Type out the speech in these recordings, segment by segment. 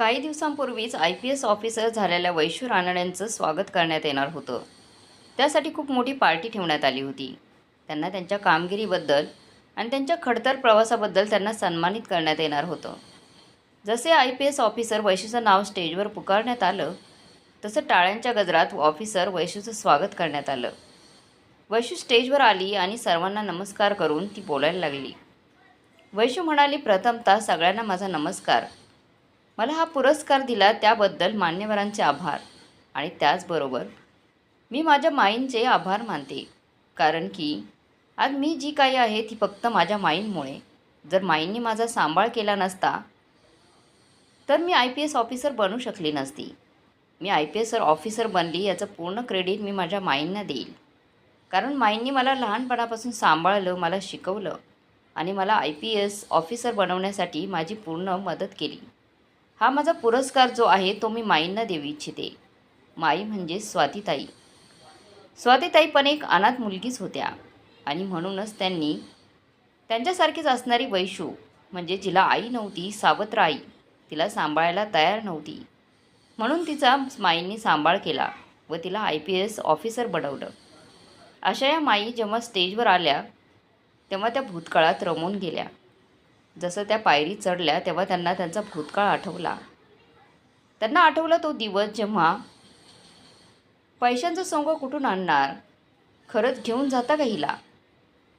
काही दिवसांपूर्वीच I P S officer झालेल्या वैशू रानड्यांचं स्वागत करण्यात येणार होतं. त्यासाठी खूप मोठी पार्टी ठेवण्यात आली होती. त्यांना त्यांच्या कामगिरीबद्दल आणि त्यांच्या खडतर प्रवासाबद्दल त्यांना सन्मानित करण्यात येणार होतं. जसे आय पी एस ऑफिसर वैशूचं नाव स्टेजवर पुकारण्यात आलं तसं टाळ्यांच्या गजरात ऑफिसर वैशूचं स्वागत करण्यात आलं. वैशू स्टेजवर आली आणि सर्वांना नमस्कार करून ती बोलायला लागली. वैशू म्हणाली प्रथमतः सगळ्यांना माझा नमस्कार. मला हा पुरस्कार दिला त्याबद्दल मान्यवरांचे आभार. आणि त्याचबरोबर मी माझ्या माईंचे आभार मानते. कारण की आज मी जी काही आहे ती फक्त माझ्या माईंमुळे. जर माईंनी माझा सांभाळ केला नसता तर मी आय पी एस ऑफिसर बनू शकली नसती. मी आय पी एस ऑफिसर बनली याचं पूर्ण क्रेडिट मी माझ्या माईंना देईल. कारण माईंनी मला लहानपणापासून सांभाळलं मला शिकवलं आणि मला आय पी एस ऑफिसर बनवण्यासाठी माझी पूर्ण मदत केली. हा माझा पुरस्कार जो आहे तो मी माईंना देऊ इच्छिते. माई म्हणजे स्वातीताई. स्वातीताई पण एक अनाथ मुलगीच होत्या. आणि म्हणूनच त्यांनी त्यांच्यासारखीच असणारी वैशू म्हणजे जिला आई नव्हती सावत्र आई तिला सांभाळायला तयार नव्हती. म्हणून तिचा माईंनी सांभाळ केला व तिला आय पी एस ऑफिसर बनवलं. अशा या माई जेव्हा स्टेजवर आल्या तेव्हा त्या भूतकाळात रमून गेल्या. जसं त्या पायरी चढल्या तेव्हा त्यांना त्यांचा भूतकाळ आठवला. त्यांना आठवला तो दिवस जेव्हा पैशांचं सोंग कुठून आणणार? खरंच घेऊन जाता का हिला?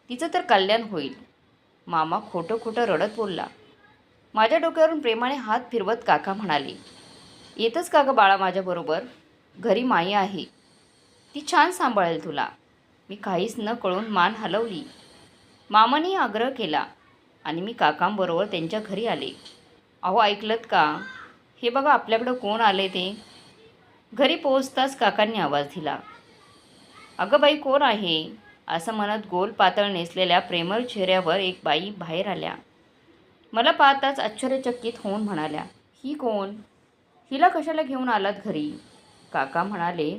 तिचं तर कल्याण होईल. मामा खोटं खोटं रडत बोलला. माझ्या डोक्यावरून प्रेमाने हात फिरवत काका म्हणाले येतच का गं बाळा माझ्याबरोबर घरी माई आहे. ती छान सांभाळेल तुला. मी काहीच न कळून मान हलवली. मामाने आग्रह केला आणि मी काकांबरोबर त्यांच्या घरी आले. अहो ऐकलत का? हे बघा आपल्याकडं कोण आले ते? घरी पोहोचताच काकांनी आवाज दिला. अगं बाई कोण आहे? असं म्हणत गोल पातळ नेसलेल्या प्रेमळ चेहऱ्यावर एक बाई बाहेर आल्या. मला पाहताच आश्चर्यचकित होऊन म्हणाल्या ही कोण? हिला कशाला घेऊन आलात घरी? काका म्हणाले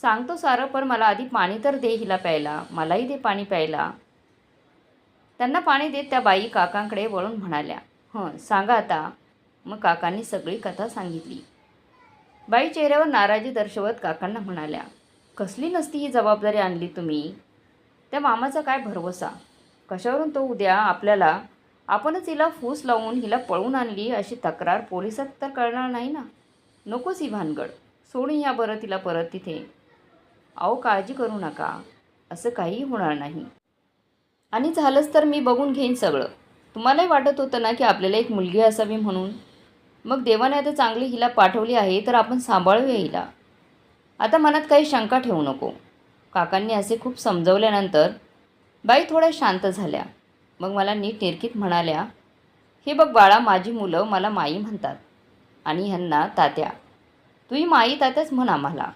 सांगतो सारं पण मला आधी पाणी तर दे हिला प्यायला. मलाही दे पाणी प्यायला. त्यांना पाणी देत त्या बाई काकांकडे वळून म्हणाल्या हं सांगा आता. मग काकांनी सगळी कथा सांगितली. बाई चेहऱ्यावर नाराजी दर्शवत काकांना म्हणाल्या कसली नसती ही जबाबदारी आणली तुम्ही? त्या मामाचा काय भरवसा? कशावरून तो उद्या आपल्याला आपणच हिला फूस लावून हिला पळून आणली अशी तक्रार पोलिसात तर कळणार नाही ना? नकोच ही भानगड. सोडून या बरं तिला परत तिथे. अहो काळजी करू नका. असं काहीही होणार नाही. आणि झालंच तर मी बघून घेईन सगळं. तुम्हालाही वाटत होतं ना की आपल्याला एक मुलगी असावी म्हणून? मग देवाने आता चांगली हिला पाठवली आहे तर आपण सांभाळूया हिला. आता मनात काही शंका ठेवू नको. काकांनी असे खूप समजवल्यानंतर बाई थोड्या शांत झाल्या. मग मला नीट निरखीत म्हणाल्या हे बघ बाळा माझी मुलं मला माई म्हणतात आणि ह्यांना तात्या. तुही माई तात्याच म्हण आम्हाला.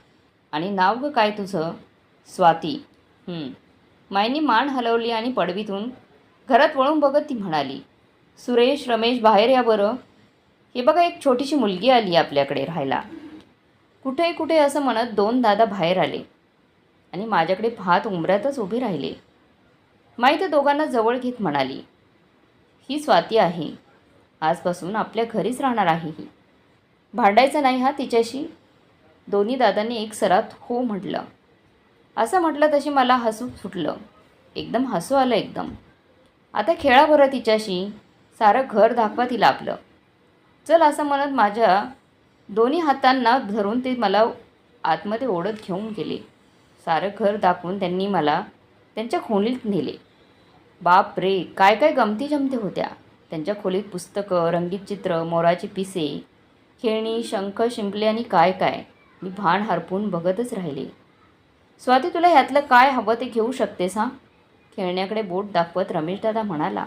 आणि नाव गं काय तुझं? स्वाती. हं. माईनी मान हलवली आणि पडवीतून घरात वळून बघत ती म्हणाली सुरेश रमेश बाहेर या बरं. हे बघा एक छोटीशी मुलगी आली आपल्याकडे राहायला. कुठे कुठे असं म्हणत दोन दादा बाहेर आले आणि माझ्याकडे पाहत उंबऱ्यातच उभे राहिले. माई त्या दोघांना जवळ घेत म्हणाली ही स्वाती आहे. आजपासून आपल्या घरीच राहणार आहे ही. भांडायचं नाही हा तिच्याशी? दोन्ही दादांनी एक सरात हो म्हटलं. असं म्हटलं तशी मला हसू सुटलं. एकदम हसू आलं एकदम. आता खेळा बरं तिच्याशी सारं घर दाखवा तिला आपलं. चल असं म्हणत माझ्या दोन्ही हातांना धरून ते मला आतमध्ये ओढत घेऊन गेले. सारं घर दाखवून त्यांनी मला त्यांच्या खोलीत नेले. बाप रे काय काय गमती जमती होत्या. त्यांच्या खोलीत पुस्तकं रंगीत चित्र मोराची पिसे खेळणी शंख शिंपले आणि काय काय. मी भान हरपून बघतच राहिले. स्वाती तुला ह्यातलं काय हवं ते घेऊ शकतेस हां? खेळण्याकडे बोट दाखवत रमेशदादा म्हणाला.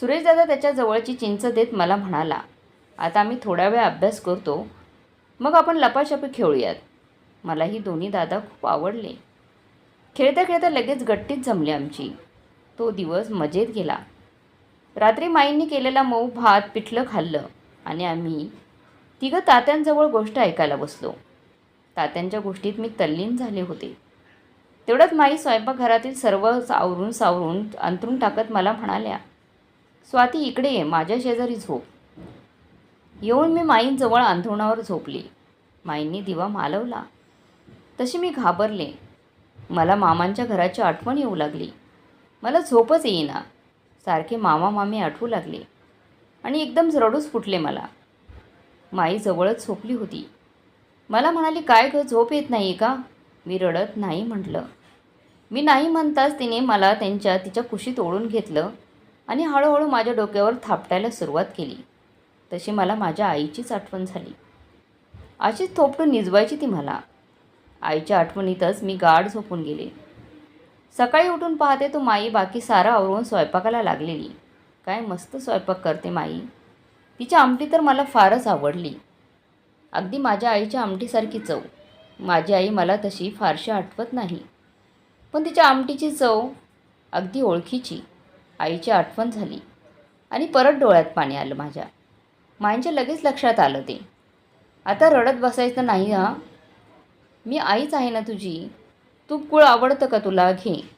सुरेशदादा त्याच्या जवळची चिंच देत मला म्हणाला आता आम्ही थोडा वेळ अभ्यास करतो मग आपण लपाछपी खेळूयात. मला ही दोन्ही दादा खूप आवडले. खेळता खेळता लगेच गट्टीत जमली आमची. तो दिवस मजेत गेला. रात्री माईंनी केलेला मऊ भात पिठलं खाल्लं आणि आम्ही तिघं तात्यांजवळ गोष्ट ऐकायला बसलो. तात्यांच्या गोष्टीत मी तल्लीन झाले होते. तेवढ्यात माई स्वयंपाकघरातील सर्व आवरून सावरून अंतरून टाकत मला म्हणाल्या स्वाती इकडे ये माझ्या शेजारी झोप. येऊन मी माईंजवळ अंथरुणावर झोपली. माईंनी दिवा मालवला. तशी मी घाबरले. मला मामांच्या घराची आठवण येऊ लागली. मला झोपच येईना. सारखे मामा मामी आठवू लागले. आणि एकदम रडूच फुटले मला. माई जवळच झोपली होती. मला म्हणाली काय ग झोप येत नाही का? मी रडत नाही म्हटलं. मी नाही म्हणताच तिने मला त्यांच्या तिच्या कुशीत ओढून घेतलं आणि हळूहळू माझ्या डोक्यावर थापटायला सुरुवात केली. तशी मला माझ्या आईचीच आठवण झाली. अशीच थोपटून निजवायची ती मला. आईच्या आठवणीतच मी गाढ झोपून गेले. सकाळी उठून पाहते तो माई बाकी सारा आवरून स्वयंपाकाला लागलेली. काय मस्त स्वयंपाक करते माई. तिची आमटी तर मला फारच आवडली. अगदी माझ्या आईच्या आमटीसारखी चव. माझी आई मला तशी फारशी आठवत नाही. पण तिच्या आमटीची चव अगदी ओळखीची. आईची आठवण झाली. आणि परत डोळ्यात पाणी आलं माझ्या. माईंच्या लगेच लक्षात आलं ते. आता रडत बसायचं नाही हा? मी आईच आहे ना तुझी? तूप गुळ आवडतं का तुला? घे.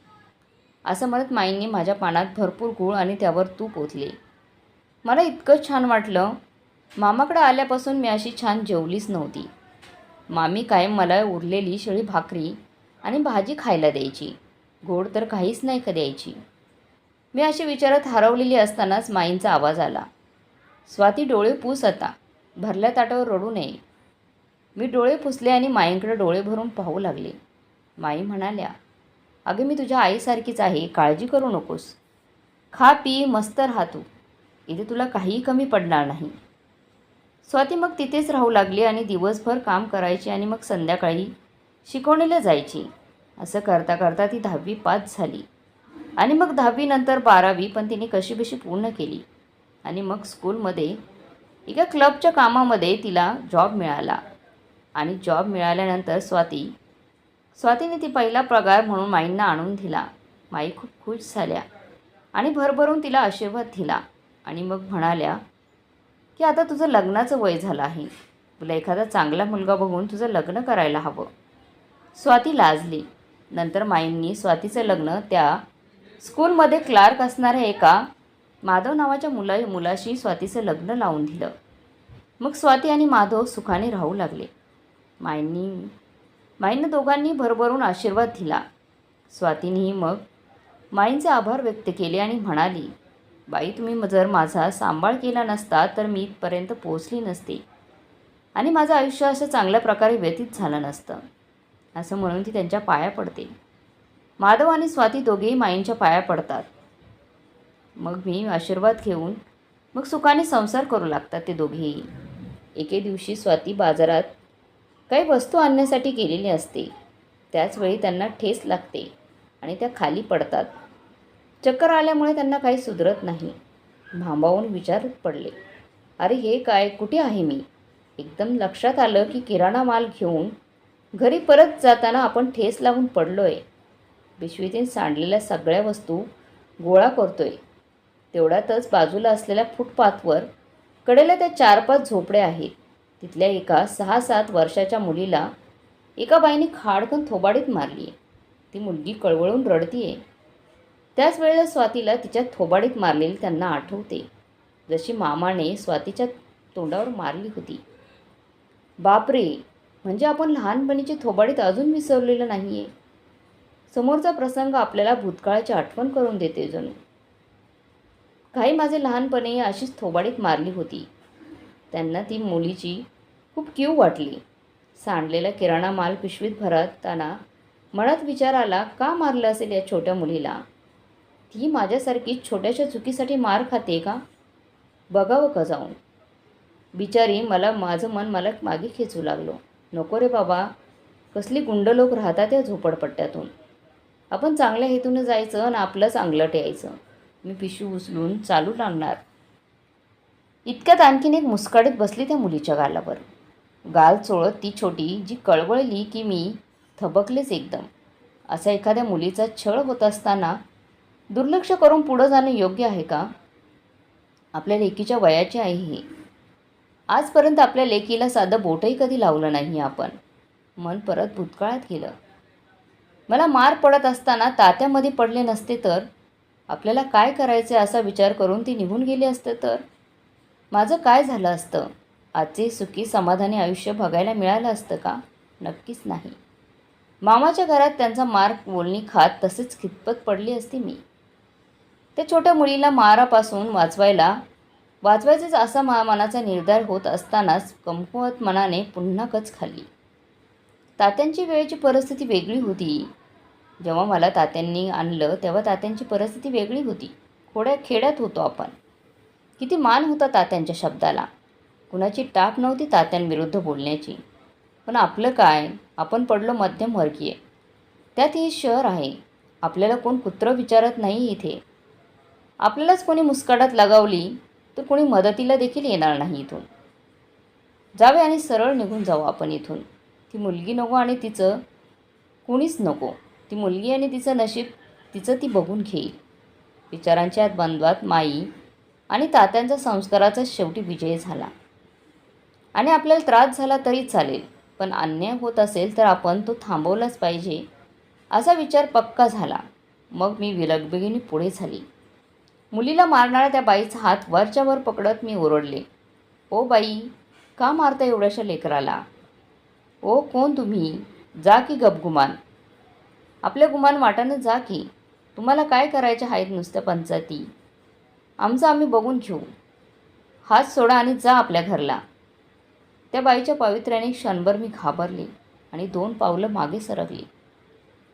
असं म्हणत माईंनी माझ्या पानात भरपूर गूळ आणि त्यावर तूप ओतले. मला इतकं छान वाटलं मामाकडं आल्यापासून मी अशी छान जेवलीच नव्हती. मामी कायम मला उरलेली शिळी भाकरी आणि भाजी खायला द्यायची. गोड तर काहीच नाही का द्यायची? मी अशी विचारात हरवलेली असतानाच माईंचा आवाज आला. स्वाती डोळे पुस आता भरल्या ताटावर रडू नये. मी डोळे पुसले आणि माईंकडे डोळे भरून पाहू लागले. माई म्हणाल्या अगं मी तुझ्या आईसारखीच आहे काळजी करू नकोस. खा पी मस्त राहा तू. इथे तुला काहीही कमी पडणार नाही. स्वाती मग तिथेच राहू लागली आणि दिवसभर काम करायची आणि मग संध्याकाळी शिकवणीला जायची. असं करता करता ती दहावी पास झाली. आणि मग दहावीनंतर बारावी पण तिने कशीबशी पूर्ण केली. आणि मग स्कूलमध्ये एका क्लबच्या कामामध्ये तिला जॉब मिळाला. आणि जॉब मिळाल्यानंतर स्वाती स्वातीने ती पहिला पगार म्हणून माईंना आणून दिला. माई खूप खुश झाल्या आणि भरभरून तिला आशीर्वाद दिला. आणि मग म्हणाल्या की आता तुझं लग्नाचं वय झालं आहे. तुला एखादा चांगला मुलगा बघून तुझं लग्न करायला हवं. स्वाती लाजली. नंतर माईंनी स्वातीचं लग्न त्या स्कूलमध्ये क्लार्क असणाऱ्या एका माधव नावाच्या मुला मुलाशी स्वातीचं लग्न लावून दिलं. मग स्वाती आणि माधव सुखाने राहू लागले. माईंनी माईनं दोघांनी भरभरून आशीर्वाद दिला. स्वातीनेही मग माईंचे आभार व्यक्त केले आणि म्हणाली बाई तुम्ही जर माझा सांभाळ केला नसता तर मी इथपर्यंत पोहोचली नसते. आणि माझं आयुष्य असं चांगल्या प्रकारे व्यतीत झालं नसतं. असं म्हणून ती त्यांच्या पाया पडते. माधव आणि स्वाती दोघेही माईंच्या पाया पडतात. मग मी आशीर्वाद घेऊन मग सुखाने संसार करू लागतात ते दोघेही. एके दिवशी स्वाती बाजारात काही वस्तू आणण्यासाठी गेलेली असते. त्याचवेळी त्यांना ठेस लागते आणि त्या खाली पडतात. चक्कर आल्यामुळे त्यांना काही सुधरत नाही. भांबावून विचारत पडले. अरे हे काय? कुठे आहे मी? एकदम लक्षात आलं की किराणा माल घेऊन घरी परत जाताना आपण ठेस लावून पडलो आहे पिशवीतून सांडलेल्या सगळ्या वस्तू गोळा करतोय. तेवढ्यातच बाजूला असलेल्या फुटपाथवर कडेला त्या चार पाच झोपड्या आहेत. तिथल्या एका सहा सात वर्षाच्या मुलीला एका बाईने खाडकन थोबाडीत मारली ती मुलगी कळवळून रडतीये. त्याच वेळेला स्वातीला तिच्या थोबाडीत मारलेली त्यांना आठवते. जशी मामाने स्वातीच्या तोंडावर मारली होती. बापरे! म्हणजे आपण लहानपणीची थोबाडीत अजून विसरलेलं नाही आहे समोरचा प्रसंग आपल्याला भूतकाळाची आठवण करून देते जणू. काही माझे लहानपणी अशीच थोबाडीत मारली होती. त्यांना ती मुलीची खूप क्यू वाटली. सांडलेला किराणा माल पिशवीत भरताना मनात विचार आला का मारलं असेल या छोट्या मुलीला? ती माझ्यासारखी छोट्याशा चुकीसाठी मार खाते का? बघावं का जाऊन? बिचारी मला माझं मन मला मागे खेचू लागलो. नको रे बाबा. कसली गुंड लोक राहतात या झोपडपट्ट्यातून. आपण चांगल्या हेतून जायचं आणि आपलं चांगलं यायचं. मी पिशवी उचलून चालू लागणार इतक्यात आणखीन एक मुस्काडीत बसली त्या मुलीच्या गालावर. गाल चोळत ती छोटी जी कळवळली की मी थबकलेच एकदम. असा एखाद्या मुलीचा छळ होत असताना दुर्लक्ष करून पुढं जाणं योग्य आहे का? आपल्या लेकीच्या वयाची आहे ही. आजपर्यंत आपल्या लेकीला साधं बोटही कधी लावलं नाही आपण. मन परत भूतकाळात गेलं. मला मार पडत असताना तात्यामध्ये पडले नसते तर? आपल्याला काय करायचे असा विचार करून ती निघून गेली असते तर? माझं काय झालं असतं? आजचे सुखी समाधानी आयुष्य बघायला मिळालं असतं का? नक्कीच नाही. मामाच्या घरात त्यांचा मार्क बोलणी खात तसेच खितपत पडली असती मी. त्या छोट्या मुलीला मारापासून वाचवायला वाचवायचेच असा मा मनाचा निर्धार होत असतानाच कमकुवत मनाने पुन्हा कच खाल्ली. तात्यांची वेळेची परिस्थिती वेगळी होती. जेव्हा मला तात्यांनी आणलं तेव्हा तात्यांची परिस्थिती वेगळी होती. खोड्या खेड्यात होतो आपण. किती मान होता तात्यांच्या शब्दाला. कुणाची टाप नव्हती तात्यांविरुद्ध बोलण्याची. पण आपलं काय? आपण पडलो मध्यमवर्गीय त्यात हे शहर आहे. आपल्याला कोण कुत्रं विचारत नाही इथे. आपल्यालाच कोणी मुस्काटात लगावली तर कोणी मदतीला देखील येणार नाही इथून. जावे आणि सरळ निघून जाऊ आपण इथून. ती मुलगी नको आणि तिचं कोणीच नको. ती मुलगी आणि तिचं नशीब तिचं ती बघून घेईल. विचारांच्या द्वंद्वात माई आणि तात्यांचा संस्काराचा शेवटी विजय झाला. आणि आपल्याला त्रास झाला तरी चालेल पण अन्याय होत असेल तर आपण तो थांबवलाच पाहिजे असा विचार पक्का झाला. मग मी विलगबिगिनी पुढे झाली. मुलीला मारणाऱ्या त्या बाईचा हात वरच्या वर पकडत मी ओरडले. ओ बाई का मारता एवढ्याशा लेकराला? ओ कोण तुम्ही? जा की गपगुमान आपल्या गुमान वाटानं जा की. तुम्हाला काय करायचे आहेत नुसत्या पंचायती आमचं आम्ही बघून घेऊ. हात सोडा आणि जा आपल्या घरला. त्या बाईच्या पावित्र्याने क्षणभर मी घाबरले आणि दोन पावलं मागे सरकली.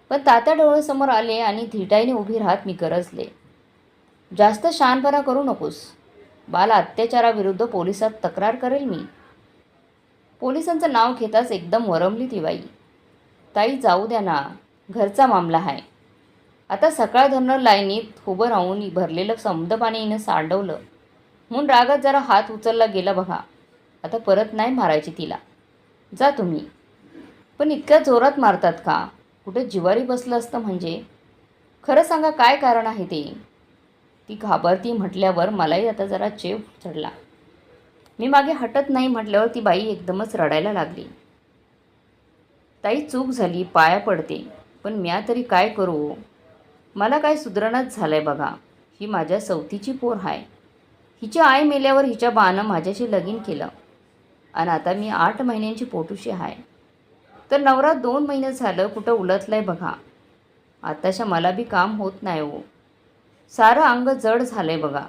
पण तात्या डोळ्यासमोर आले आणि धिटाईने उभी राहत मी गरजले. जास्त शानपणा करू नकोस. बाल अत्याचाराविरुद्ध पोलिसात तक्रार करेल मी. पोलिसांचं नाव घेताच एकदम वरमली ती बाई. ताई जाऊ द्या ना. घरचा मामला आहे आता सकाळ धरणं लाईनीत उभं राहून भरलेलं समद पाणी हिनं सांडवलं. म्हणून रागात जरा हात उचलला गेला बघा. आता परत नाही मारायची तिला. जा तुम्ही. पण इतक्या जोरात मारतात का? कुठे जिवारी बसलं असतं म्हणजे? खरं सांगा काय कारण आहे ते? ती घाबरती म्हटल्यावर मलाही आता जरा चेव चढला. मी मागे हटत नाही म्हटल्यावर ती बाई एकदमच रडायला लागली. ताई चूक झाली पाया पडते पण म्या तरी काय करू? मला काय सुधरणच झालं आहे बघा. ही माझ्या सवतीची पोर आहे हिची आई मेल्यावर हिच्या बानं माझ्याशी लगीन केलं. आणि आता मी आठ महिन्यांची पोटूशी आहे तर नवरा दोन महिने झालं कुठं उलटलं आहे बघा. आताशा मला बी काम होत नाही हो. सारं अंग जड झालं आहे बघा.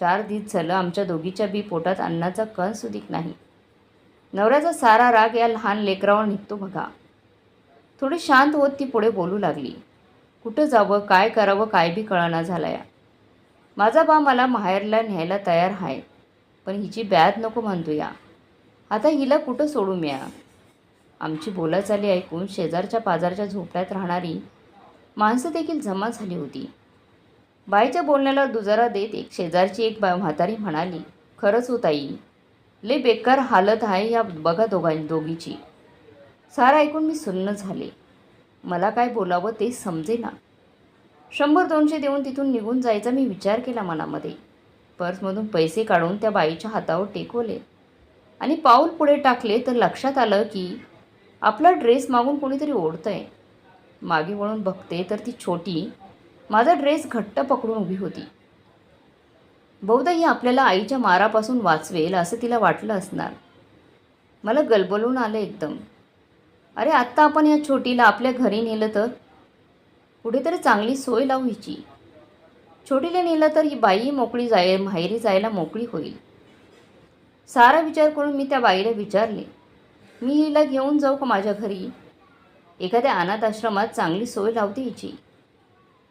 चार दिवस झालं आमच्या दोघीच्या बी पोटात अन्नाचा कण सुधीक नाही. नवऱ्याचा सारा राग या लहान लेकरावर निघतो बघा. थोडी शांत होत ती पुढे बोलू लागली. कुठं जावं काय करावं काय बी कळना झाला या माझा बा मला माहेरला न्यायला तयार आहे पण हिची बॅद नको म्हणतो या. आता हिला कुठं सोडू म्या? आमची बोलाचाली ऐकून शेजारच्या पाजारच्या झोपड्यात राहणारी माणसं देखील जमा झाली होती. बाईच्या बोलण्याला दुजारा देत एक शेजारची एक बा म्हातारी म्हणाली खरंच हो ताई लय बेकार हालत आहे या बघा दोघां दोघीची. सारं ऐकून मी सुन्न झाले. मला काय बोलावं ते समजेना. शंभर दोनशे देऊन तिथून निघून जायचा मी विचार केला मनामध्ये. पर्समधून पैसे काढून त्या बाईच्या हातावर टेकवले. आणि पाऊल पुढे टाकले तर लक्षात आलं की आपला ड्रेस मागून कोणीतरी ओढतं आहे मागे वळून बघते तर ती छोटी माझा ड्रेस घट्ट पकडून उभी होती. बहुधा ही आपल्याला आईच्या मारापासून वाचवेल असं तिला वाटलं असणार. मला गलबलून आलं एकदम. अरे आत्ता आपण या छोटीला आपल्या घरी नेलं तर? कुठेतरी चांगली सोय लावू हिची छोटीला नेलं तर ही बाई मोकळी जाय माहेरी जायला मोकळी होईल. सारा विचार करून मी त्या बाईला विचारले मी हिला घेऊन जाऊ का माझ्या घरी? एखाद्या अनाथ आश्रमात चांगली सोय लावते हिची.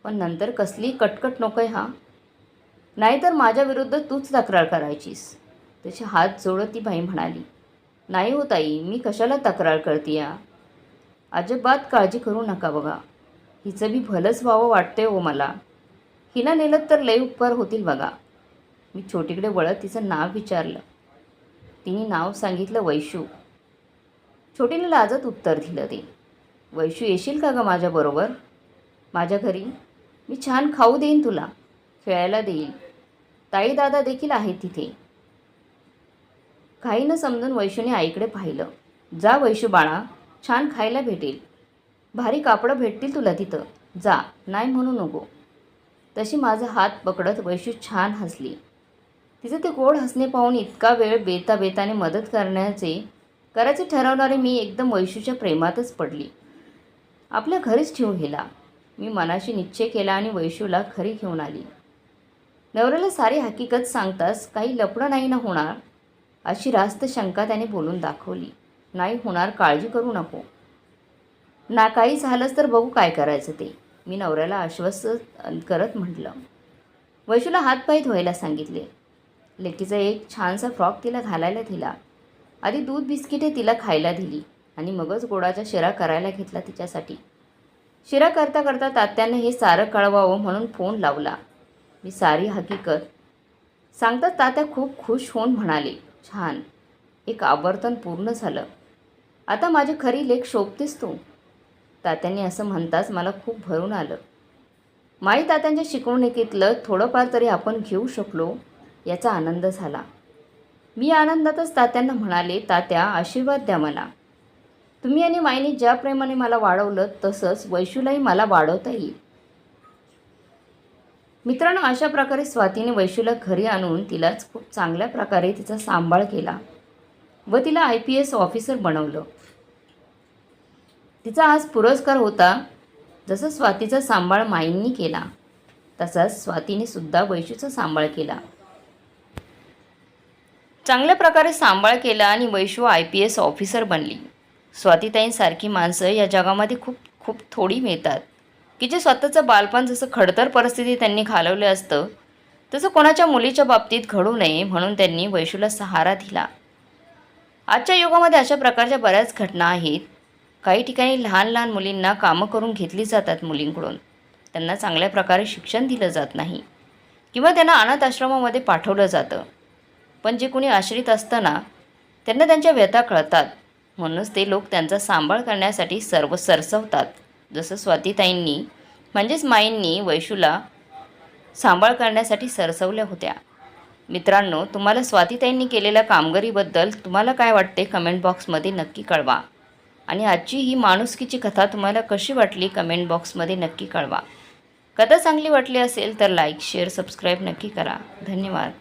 पण नंतर कसली कटकट नको आहे हा. नाहीतर माझ्या विरुद्ध तूच तक्रार करायचीस. तशी हात जोडत ती बाई म्हणाली नाही हो ताई मी कशाला तक्रार करते या? अजिबात काळजी करू नका बघा. हिचं बी भलंच व्हावं वाटतंय हो मला. हिला नेलं तर लय उपकार होतील बघा. मी छोटीकडे वळत तिचं नाव विचारलं. तिने नाव सांगितलं वैशू. छोटीने लाजत उत्तर दिलं ते. वैशू येशील का गं माझ्याबरोबर? माझ्या घरी? मी छान खाऊ देईन तुला. खेळायला देईल. ताईदादा देखील आहेत तिथे. काही न समजून वैशूने आईकडे पाहिलं. जा वैशू बाळा छान खायला भेटेल. भारी कापडं भेटतील तुला तिथं. जा नाही म्हणू नको. तशी माझा हात पकडत वैशू छान हसली. तिचं ते गोड हसणे पाहून इतका वेळ बेता बेताने मदत करण्याचे करायचे ठरवणारे मी एकदम वैशूच्या प्रेमातच पडली. आपल्या घरीच ठेवून गेला. मी मनाशी निश्चय केला आणि वैशूला खरी घेऊन आली. नवऱ्याला सारी हकीकत सांगताच काही लपणं नाही ना होणार अशी रास्त शंका त्याने बोलून दाखवली. नाही होणार काळजी करू नको. ना काही झालंच तर बघू काय करायचं ते मी नवऱ्याला आश्वस्त करत म्हटलं. वैशूला हातपाय धुवायला सांगितले. लेकीचा एक छानसा फ्रॉक तिला घालायला दिला. आधी दूध बिस्किटे तिला खायला दिली आणि मगच गोडाचा शिरा करायला घेतला तिच्यासाठी. शिरा करता करता तात्यानं हे सारं कळवावं म्हणून फोन लावला. मी सारी हकीकत सांगताच तात्या खूप खुश होऊन म्हणाले छान एक आवर्तन पूर्ण झालं. आता माझी खरी लेख शोभतेस तू. तात्यांनी असं म्हणताच मला खूप भरून आलं. माई तात्यांच्या शिकवणुकीतलं थोडंफार तरी आपण घेऊ शकलो याचा आनंद झाला. मी आनंदातच तात्यांना म्हणाले तात्या आशीर्वाद द्या मला. तुम्ही आणि माईने ज्या प्रेमाने मला वाढवलं तसंच वैशूलाही मला वाढवता येईल. मित्रांनो अशा प्रकारे स्वातीने वैशूला घरी आणून तिलाच खूप चांगल्या प्रकारे तिचा सांभाळ केला व तिला आय पी एस ऑफिसर बनवलं. तिचा आज पुरस्कार होता जसं स्वातीचा सांभाळ माईंनी केला तसाच स्वातीने सुद्धा वैशूचा सांभाळ केला. चांगल्या प्रकारे सांभाळ केला आणि Vaishu I P S officer बनली. स्वातीताईंसारखी माणसं या जगामध्ये खूप खूप थोडी मिळतात. की जे स्वतःचं बालपण जसं खडतर परिस्थिती त्यांनी घालवलं असतं तसं कोणाच्या मुलीच्या बाबतीत घडू नये म्हणून त्यांनी वैशूला सहारा दिला. आजच्या युगामध्ये अशा प्रकारच्या बऱ्याच घटना आहेत. काही ठिकाणी लहान लहान मुलींना कामं करून घेतली जातात मुलींकडून. त्यांना चांगल्या प्रकारे शिक्षण दिलं जात नाही. किंवा त्यांना अनाथ आश्रमामध्ये पाठवलं जातं. पण जे कोणी आश्रित असताना त्यांना त्यांच्या व्यथा कळतात. म्हणूनच ते लोक त्यांचा सांभाळ करण्यासाठी सर्व सरसवतात. जसं स्वातीताईंनी म्हणजेच माईंनी वैशूला सांभाळ करण्यासाठी सरसवल्या होत्या. मित्रांनो तुम्हाला स्वातीताईंनी केलेल्या कामगिरीबद्दल तुम्हाला काय वाटते कमेंट बॉक्समध्ये नक्की कळवा. आणि आजची ही माणुसकीची कथा तुम्हाला कशी वाटली कमेंट बॉक्समध्ये नक्की कळवा. कथा चांगली वाटली असेल तर लाईक शेअर सबस्क्राईब नक्की करा. धन्यवाद.